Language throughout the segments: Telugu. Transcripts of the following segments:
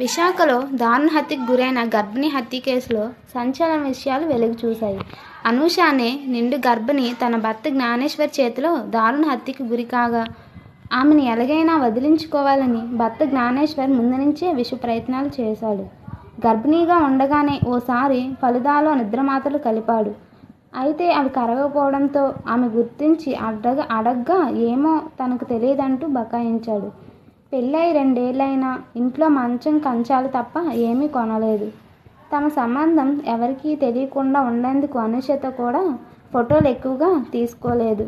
విశాఖలో దారుణ హత్యకు గురైన గర్భిణీ హత్య కేసులో సంచలన విషయాలు వెలుగు చూశాయి. అనూష అనే నిండు గర్భిణి తన భర్త జ్ఞానేశ్వర్ చేతిలో దారుణ హత్యకు గురి కాగా ఆమెను ఎలాగైనా వదిలించుకోవాలని భర్త జ్ఞానేశ్వర్ ముందు నుంచే విష ప్రయత్నాలు చేశాడు. గర్భిణీగా ఉండగానే ఓసారి ఫలితాలో నిద్రమాతలు కలిపాడు. అయితే అవి కరగకపోవడంతో ఆమె గుర్తించి అడగ అడగ్గా ఏమో తనకు తెలియదంటూ బకాయించాడు. పెళ్ళై రెండేళ్ళైనా ఇంట్లో మంచం కంచాలు తప్ప ఏమీ కొనలేదు. తమ సంబంధం ఎవరికీ తెలియకుండా ఉండేందుకు అనుషత కూడా ఫోటోలు ఎక్కువగా తీసుకోలేదు.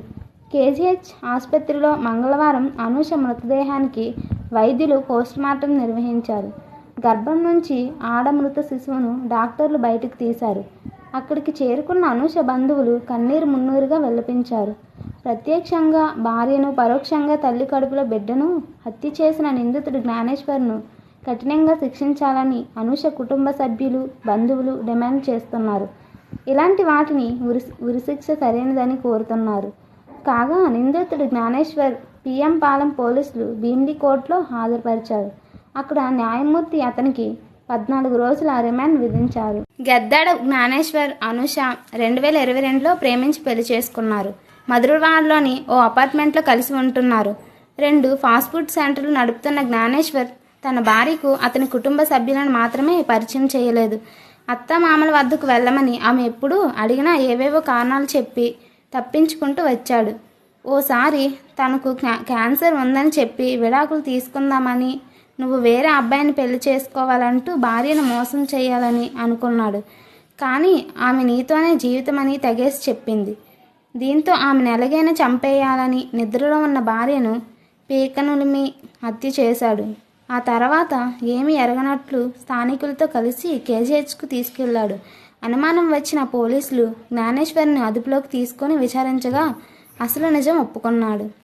కేజీహెచ్ ఆసుపత్రిలో మంగళవారం అనూష మృతదేహానికి వైద్యులు పోస్టుమార్టం నిర్వహించారు. గర్భం నుంచి ఆడ మృత శిశువును డాక్టర్లు బయటకు తీశారు. అక్కడికి చేరుకున్న అనూష బంధువులు కన్నీరు మున్నూరుగా విలపించారు ప్రత్యక్షంగా భార్యను పరోక్షంగా తల్లి కడుపులో బిడ్డను హత్య చేసిన నిందితుడు జ్ఞానేశ్వర్ను కఠినంగా శిక్షించాలని అనూష కుటుంబ సభ్యులు బంధువులు డిమాండ్ చేస్తున్నారు. ఇలాంటి వాటిని ఉరి ఉరిశిక్ష సరైనదని కోరుతున్నారు. కాగా నిందితుడు జ్ఞానేశ్వర్ పిఎం పాలెం పోలీసులు భీమిలి కోర్టులో హాజరుపరిచారు. అక్కడ న్యాయమూర్తి అతనికి పద్నాలుగు రోజుల రిమాండ్ విధించారు. గెద్దాడ జ్ఞానేశ్వర్ అనుష రెండు వేల ఇరవై రెండులో ప్రేమించి పెళ్ళి చేసుకున్నారు. మధురవాడలోని ఓ అపార్ట్మెంట్లో కలిసి ఉంటున్నారు. రెండు ఫాస్ట్ ఫుడ్ సెంటర్లు నడుపుతున్న జ్ఞానేశ్వర్ తన భార్యకు అతని కుటుంబ సభ్యులను మాత్రమే పరిచయం చేయలేదు. అత్త మామల వద్దకు వెళ్ళమని ఆమె ఎప్పుడూ అడిగినా ఏవేవో కారణాలు చెప్పి తప్పించుకుంటూ వచ్చాడు. ఓసారి తనకు క్యా- క్యాన్సర్ ఉందని చెప్పి విడాకులు తీసుకుందామని నువ్వు వేరే అబ్బాయిని పెళ్ళి చేసుకోవాలంటూ భార్యను మోసం చేయాలని అనుకున్నాడు. కానీ ఆమె నీతోనే జీవితమని తెగేసి చెప్పింది. దీంతో ఆమెను ఎలాగైనా చంపేయాలని నిద్రలో ఉన్న భార్యను పీకనులిమి హత్య చేశాడు. ఆ తర్వాత ఏమీ ఎరగనట్లు స్థానికులతో కలిసి కేజీహెచ్కు తీసుకెళ్ళాడు. అనుమానం వచ్చిన పోలీసులు జ్ఞానేశ్వర్ని అదుపులోకి తీసుకొని విచారించగా అసలు నిజం ఒప్పుకున్నాడు.